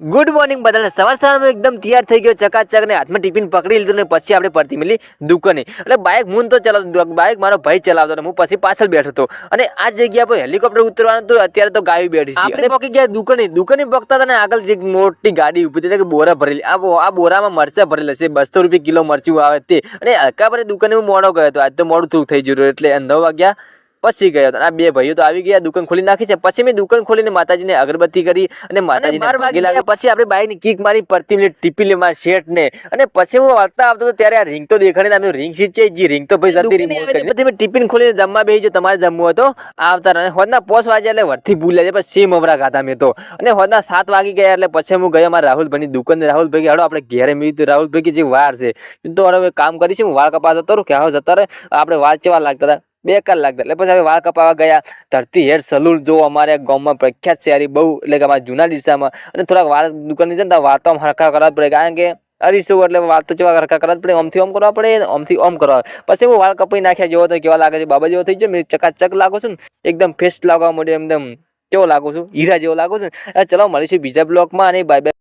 Good morning બધાને. સવાર સવારમાં એકદમ તૈયાર થઈ ગયો ચકાચક ને હાથમાં ટિફિન પકડી લીધું ને પછી આપણે પડતી મિલી દુકાને. એટલે બાઇક હું તો ચલાવતો બાઇક મારો ભાઈ ચલાવતો અને હું પછી પાછળ બેઠો હતો. અને આ જગ્યા પર હેલિકોપ્ટર ઉતરવાનું હતું અત્યારે તો ગાડી બેઠી છે. આપણે પકી ગયા દુકાને. દુકાને પકતા હતા ને આગળ જે મોટી ગાડી ઊભી હતી કે બોરા ભરેલી. આ આ બોરામાં મરચા ભરેલા છે બસો રૂપિયા કિલો મરચું આવે તે. અને હલકા પર દુકાને હું મોડો ગયો હતો. આજ તો મોડું થોડું થઈ ગયું એટલે નવ વાગ્યા પછી ગયો હતો આ બે ભાઈઓ તો આવી ગયા દુકાન ખોલી નાખી છે. પછી મેં દુકાન ખોલીને માતાજીને અગરબત્તી કરી અને માતાજીને પગે લાગ્યા. પછી આપણે બાઈકની કિક મારી પડતી મિનિટ ટીપી લે મારા શેઠ ને અને પછી હું વાળતા આવતો હતો ત્યારે આ રિંગ તો દેખાડી અમે રિંગ છે જી. રિંગ તો ભાઈ જતી રહી પછી મેં ટિફિન ખોલીને જમવા બેસી જો તમારે જમવું હતો આવતા અને હોદના પોસ વાગ્યા એટલે વરથી ભૂલ્યા છે પછી સેમ મમરા ખાતા મેં તો. અને હોદના સાત વાગી ગયા એટલે પછી હું ગયો મારા રાહુલભાઈની દુકાન. રાહુલભાઈ ભાઈ હાલો આપણે ઘેરે મેં કીધું રાહુલભાઈ કે જે વાર છે. તો હવે કામ કરીશું. હું વાળ કપાતો હતો કે હવે જતા રહે. આપણે વાળ ચેવા લાગતા હતા. બેકાર કલાક એટલે પછી અમે વાળ કપાવા ગયા. ધરતી હેર સલૂન જો અમારે. ગામમાં પ્રખ્યાત યારી બહુ. એટલે કે અમારા જૂના દિશામાં. અને થોડાક વાળ દુકાનની છે ને વાતો હરખા કરવા જ પડે. કારણ કે અરીશું એટલે વાળ તો કેવા હરખા કરવા જ પડે? આમથી આમ કરવા પડે આમથી આમ કરવા પછી હું વાળ કપાઈ નાખ્યા જેવો તો કેવા લાગે છે? બાબા જેવો થઈ મેં ચકાચક લાગો છું ને, એકદમ ફેસ્ટ લાગવા મળ્યો એકદમ કેવો લાગુ છું? હીરા જેવો લાગુ છું ચલો, મળીશું બીજા બ્લોકમાં અને બાય બાય